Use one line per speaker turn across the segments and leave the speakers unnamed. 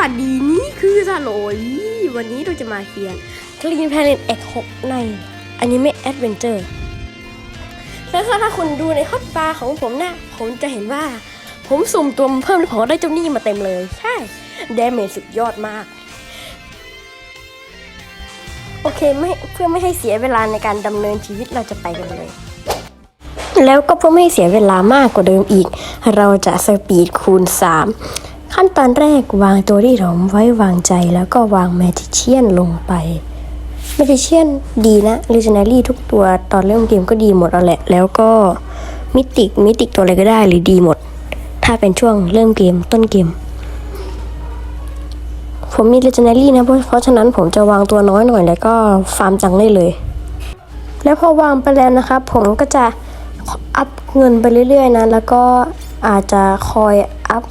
วัสดีนี่คือสโลยวันนี้เราจะมาเขียน Clean Planet X 6 ในอันิเมะ Adventure แล้วถ้าคุณดูในฮอตบาร์ของผมนะ ผมจะเห็นว่า ผมสุ่มตัวเพิ่มแล้วผมก็ได้เจ้าหนี้มาเต็มเลย ใช่เดเมจสุดยอดมาก โอเคไม่เพื่อไม่ให้เสียเวลาในการดำเนินชีวิตเราจะไปกันเลย แล้วก็เพื่อไม่ให้เสียเวลามากกว่าเดิมอีก เราจะสปีดคูณ 3 ขั้นตอนแรกวางตัวที่เราไว้วางใจแล้วก็วางแมจิเชียนลงไปแมจิเชียนดีนะเลเจน d รี่ทุกตัวตอนเริ่มเกมก็ดีหมดแล้วแหละ แล้วก็มิติมิติตัวอะไรก็ได้หรือดีหมด ถ้าเป็นช่วงเริ่มเกมต้นเกม ผมมีเลเจน d รี่นะเพราะเพราะฉะนั้นผมจะวางตัวน้อยหน่อยแล้วก็ฟาร์มจังได้เลย แล้วพอวางไปแล้วนะครับ ผมก็จะอัพเงินไปเรื่อยๆนะแล้วก็อาจจะคอยอัพ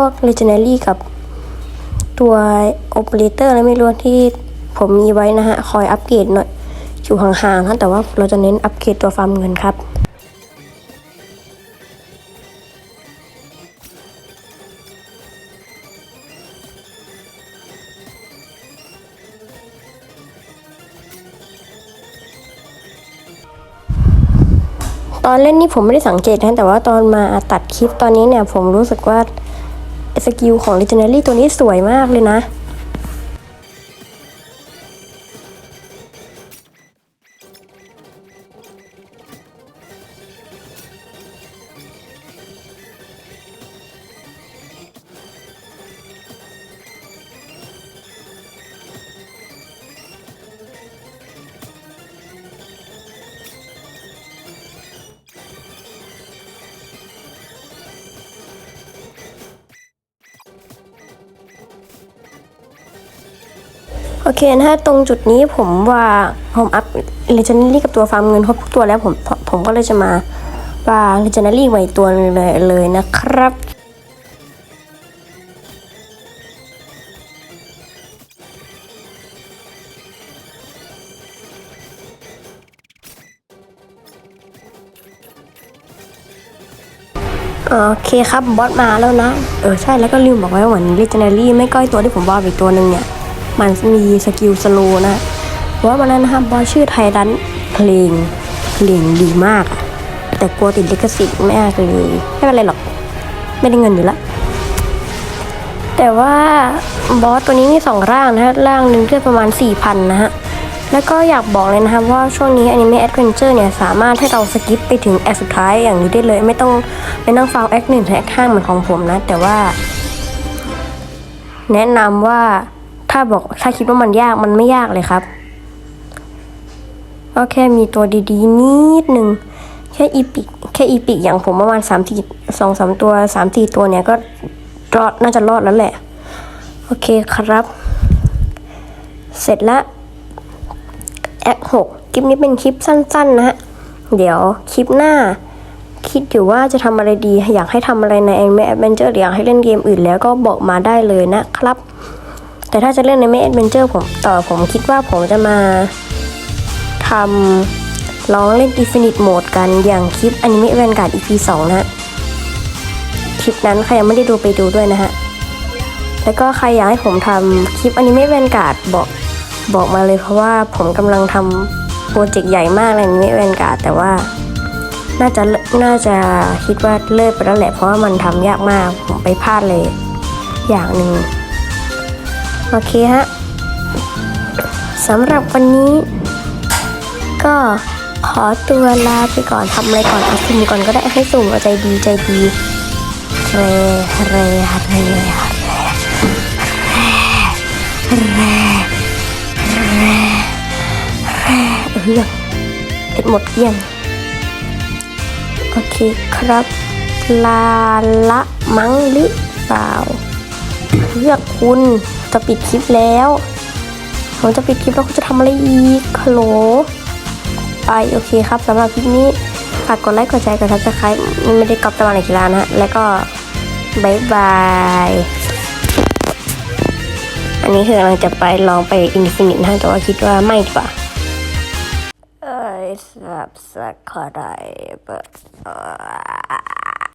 วก Legendary กับตัว Operator อะไรไม่รู้ที่ผมมีไว้นะฮะ คอยอัปเกรดหน่อย อยู่ห่างๆนะแต่ว่าเราจะเน้นอัปเกรดตัวฟาร์มเงินครับตอนเล่นนี่ผมไม่ได้สังเกตนะแต่ว่าตอนมาตัดคลิปตอนนี้เนี่ยผมรู้สึกว่า สกิลของ Legendary ตัวนี้สวยมากเลยนะ โอเคนะฮะตรงจุดนี้ผมว่าผมอัพ Legendary กับตัวฟาร์มเงินครบทุกตัวแล้วผมผมก็เลยจะมาว่า Legendary ไว้อีกตัวหนึงเลยเลยนะครับโอเคครับบอสมาแล้วนะ เออใช่แล้วก็ลืมบอกไว้ว่าเหมือน Legendary ไม่ก้อยตัวที่ผมว่าอีกตัวหนึ่งเนี่ย มันมีสกิลสโลนะเพราะว่าวันนั้นนะครับบอสชื่อไทยรันเพลงเพลงดีมาก แต่กลัวติดลิขสิทธิ์ม่อาเลยไม่เป็นไรหรอก ไม่ได้เงินอยู่ละแต่ว่าบอสตัวนี้มีสองร่างนะฮะร่างหนึ่งเลือประมาณ 4,000 นะฮะ แล้วก็อยากบอกเลยนะครับว่าช่วงนี้อนิเมะแอดเวนเจอร์เนี่ย สามารถให้เราสกิปไปถึงแอคสุดท้ายอย่างนี้ได้เลย ไม่ต้องไปนั่งฟังแอคหนึ่งแอคห้าเหมือนของผมนะ แต่ว่า แนะนำว่า ถ้าบอกถ้าคิดว่ามันยากมันไม่ยากเลยครับก็แค่มีตัวดีๆ นิดหนึ่งแค่อีพิกแค่อีพิกอย่างผมประมาณสามสี่สองสามตัวสามสี่ตัวเนี่ยก็รอดน่าจะรอดแล้วแหละ โอเคครับ เสร็จแล้วแอคหกคลิปนี้เป็นคลิปสั้น ๆ นะฮะ เดี๋ยวคลิปหน้า คิดอยู่ว่าจะทำอะไรดี อยากให้ทำอะไรใน Anime Adventure หรืออยากให้เล่นเกมอื่นแล้วก็บอกมาได้เลยนะครับ แต่ถ้าจะเล่นใน Anime Adventure ผมต่อผมคิดว่าผมจะมาทำลองเล่น Infinite Mode กันอย่างคลิป Anime Vanguard EP 2 นะฮะคลิปนั้นใครยังไม่ได้ดูไปดูด้วยนะฮะ แล้วก็ใครอยากให้ผมทำคลิป Anime Vanguard บอกบอกมาเลยเพราะว่าผมกำลังทำโปรเจกต์ใหญ่มากใน Anime Vanguard แต่ว่าน่าจะน่าจะคิดว่าเลิกไปแล้วแหละเพราะว่ามันทำยากมากผมไปพลาดเลย อย่างหนึ่ง โอเคฮะสำหรับวันนี้ ก็ขอตัวลาไปก่อนทำอะไรก่อนเอาสุ่มก่อนก็ได้ให้สุ่มเอาใจดีใจดีเรเรเรเรเรเรเออเอ็ดหมดเกลี้ยงโอเคครับ ลาละมั้งหรือเปล่าเลือกคุณ จะปิดคลิปแล้วผมจะปิดคลิปแล้วคุณจะทำอะไรอีกฮัลโหลไปโอเคครับสำหรับคลิปนี้ฝากกดไลค์กดแชร์กดซับสไครต์ไม่ได้กอบตะวันไหนกีฬานะฮะแล้วก็บายบาย อันนี้คือกำลังจะไปลองไปอินฟินิตนะแต่ว่าคิดว่าไม่ดีกว่าเอ้ยสับสไครต์